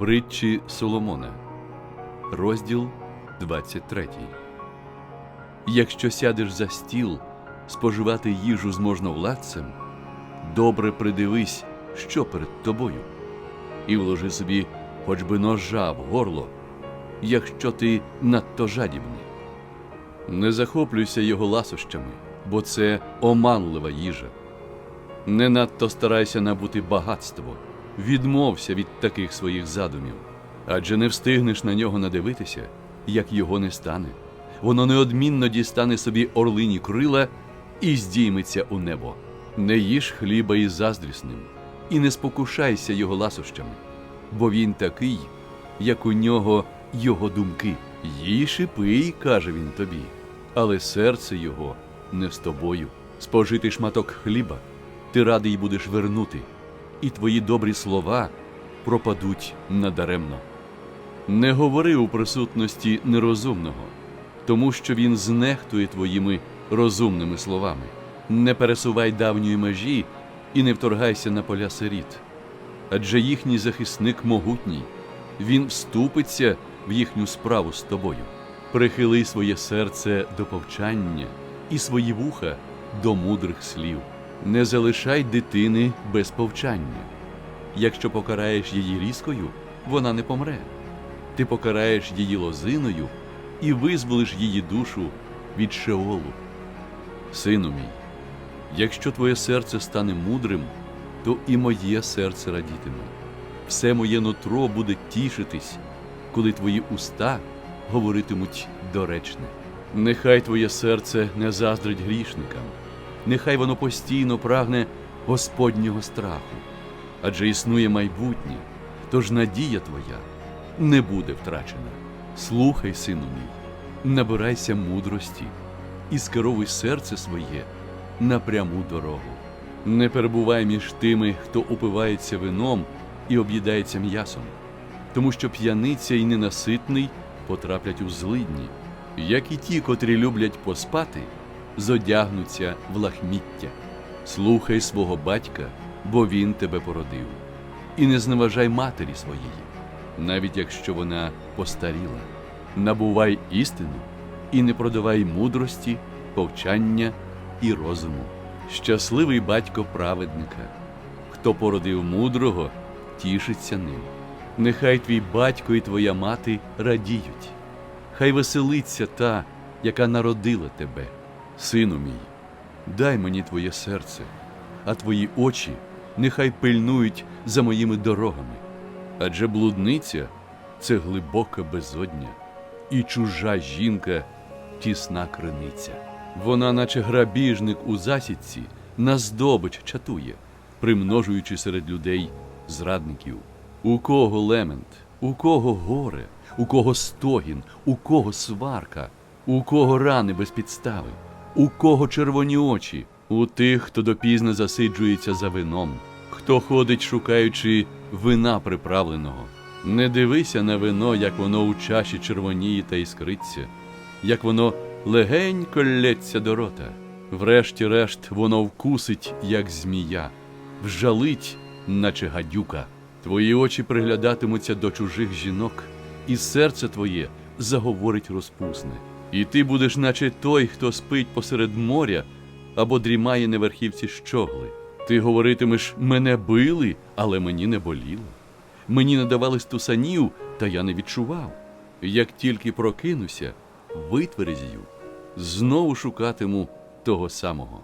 Притчі Соломона, розділ 23. Якщо сядеш за стіл споживати їжу з можновладцем, добре придивись, що перед тобою, і вложи собі хоч би ножа в горло, якщо ти надто жадібний. Не захоплюйся його ласощами, бо це оманлива їжа. Не надто старайся набути багатство, відмовся від таких своїх задумів, адже не встигнеш на нього надивитися, як його не стане. Воно неодмінно дістане собі орлині крила і здійметься у небо. Не їж хліба із заздрісним, і не спокушайся його ласощами, бо він такий, як у нього його думки. Їж і пий, каже він тобі, але серце його не з тобою. Спожити шматок хліба, ти радий будеш вернути, і твої добрі слова пропадуть надаремно. Не говори у присутності нерозумного, тому що він знехтує твоїми розумними словами. Не пересувай давньої межі і не вторгайся на поля сиріт, адже їхній захисник могутній, він вступиться в їхню справу з тобою. Прихили своє серце до повчання і свої вуха до мудрих слів. Не залишай дитини без повчання. Якщо покараєш її різкою, вона не помре. Ти покараєш її лозиною і визволиш її душу від шеолу. Сину мій, якщо твоє серце стане мудрим, то і моє серце радітиме. Все моє нутро буде тішитись, коли твої уста говоритимуть доречне. Нехай твоє серце не заздрить грішникам, нехай воно постійно прагне Господнього страху, адже існує майбутнє, тож надія твоя не буде втрачена. Слухай, сину мій, набирайся мудрості і скеровуй серце своє на пряму дорогу. Не перебувай між тими, хто упивається вином і об'їдається м'ясом, тому що п'яниця і ненаситний потраплять у злидні, як і ті, котрі люблять поспати, зодягнуться в лахміття. Слухай свого батька, бо він тебе породив, і не зневажай матері своєї, навіть якщо вона постаріла. Набувай істину і не продавай мудрості, повчання і розуму. Щасливий батько праведника, хто породив мудрого, тішиться ним. Нехай твій батько і твоя мати радіють, хай веселиться та, яка народила тебе, сину мій. Дай мені твоє серце, а твої очі нехай пильнують за моїми дорогами. Адже блудниця це глибока безодня, і чужа жінка тісна криниця. Вона, наче грабіжник у засідці, на здобич чатує, примножуючи серед людей зрадників. У кого лемент, у кого горе, у кого стогін, у кого сварка, у кого рани без підстави, у кого червоні очі, у тих, хто допізно засиджується за вином, хто ходить, шукаючи вина приправленого. Не дивися на вино, як воно у чаші червоніє та іскриться, як воно легенько лється до рота. Врешті-решт воно вкусить, як змія, вжалить, наче гадюка. Твої очі приглядатимуться до чужих жінок, і серце твоє заговорить розпусне. І ти будеш, наче той, хто спить посеред моря або дрімає на верхівці щогли. Ти говоритимеш, мене били, але мені не боліло. Мені не давали стусанів, та я не відчував. Як тільки прокинуся, витверзію, знову шукатиму того самого.